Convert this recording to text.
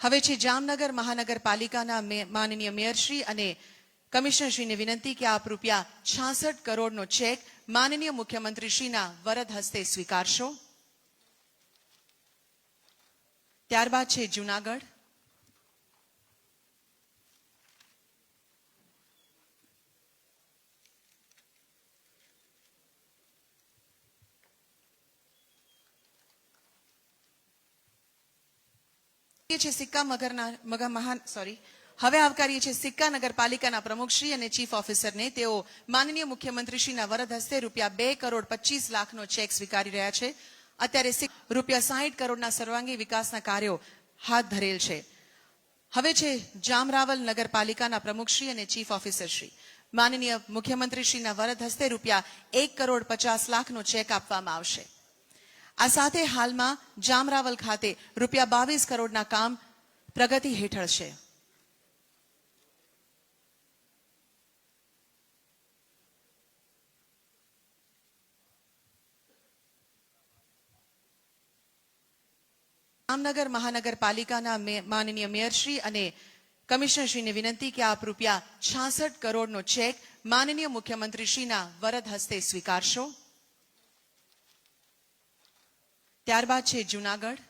હવે છે જામનગર મહાનગરપાલિકાના માનનીય મેયરશ્રી અને કમિશનરશ્રીને વિનંતી કે આપ રૂપિયા છાસઠ કરોડનો ચેક માનનીય મુખ્યમંત્રીશ્રીના વરદ હસ્તે સ્વીકારશો. ત્યારબાદ છે જુનાગઢ. એ છે સિક્કા મગરના, મગા મહાન સોરી હવે આવકારીએ છીએ સિક્કા નગરપાલિકાના પ્રમુખશ્રી અને ચીફ ઓફિસરને તેઓ માનનીય મુખ્યમંત્રીશ્રીના વરદ હસ્તે રૂપિયા બે કરોડ પચીસ લાખનો ચેક સ્વીકારી રહ્યા છે. અત્યારે રૂપિયા સાહીઠ કરોડના સર્વાંગી વિકાસના કાર્યો હાથ ધરેલ છે. હવે છે જામરાવલ નગરપાલિકાના પ્રમુખશ્રી અને ચીફ ઓફિસરશ્રી માનનીય મુખ્યમંત્રીશ્રીના વરદ હસ્તે રૂપિયા એક કરોડ પચાસ લાખનો ચેક આપવામાં આવશે. આ સાથે હાલમાં જામરાવલ ખાતે રૂપિયા બાવીસ કરોડના કામ પ્રગતિ હેઠળ છે. જામનગર મહાનગરપાલિકાના માનનીય મેયરશ્રી અને કમિશનરશ્રીને વિનંતી કે આપ રૂપિયા છાસઠ કરોડનો ચેક માનનીય મુખ્યમંત્રીશ્રીના વરદ હસ્તે સ્વીકારશો. ત્યારબાદ છે જુનાગઢ.